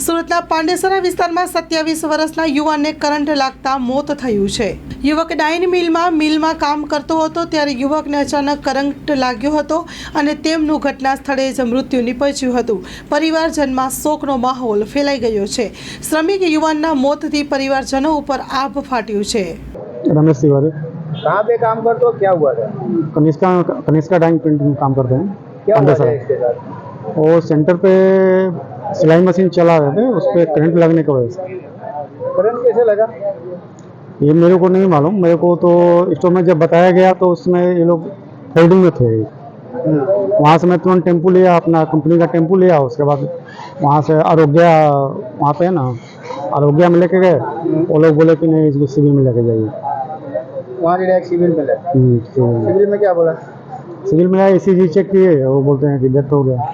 સુરતના પાંડેસરા વિસ્તારમાં સત્યાવીસ વર્ષના યુવાનને કરંટ લાગતા મોત થયું છે યુવક ડાઇન મિલમાં મિલમાં કામ કરતો હતો ત્યારે યુવકને અચાનક કરંટ લાગ્યો હતો અને તેમનું ઘટના સ્થળે જ મૃત્યુ નિપજ્યું હતું પરિવારજનમાં શોકનો માહોલ ફેલાઈ ગયો છે શ્રમિક યુવાનના મોતથી પરિવારજનો ઉપર આભ ફાટ્યું છે रमेश तिवारी कहाँ पे काम करते हो क्या हुआ था कनिष्का कनिष्का डाइंग प्रिंटिंग में काम करते हैं क्या हुआ था अंदर इसके साथ वो सेंटर पे सिलाई मशीन चला रहे थे उस पर करंट लगने की वजह से। करंट कैसे लगा? ये मेरे को नहीं मालूम मेरे को तो स्टोर में जब बताया गया तो उसमें ये लोग होल्डिंग में थे। वहाँ से मैं तुरंत टेंपू लिया अपना कंपनी का टेंपू लिया उसके बाद वहाँ से आरोग्या वहाँ पे है ना आरोग्या में लेके गए। वो लोग बोले कि नहीं इसको सिविल में लेके जाइए। वहाँ डायरेक्ट सिविल में हम्म, सिविल में। क्या बोला? सिविल में ईसीजी चेक किए वो बोलते हैं कि डेथ हो गया।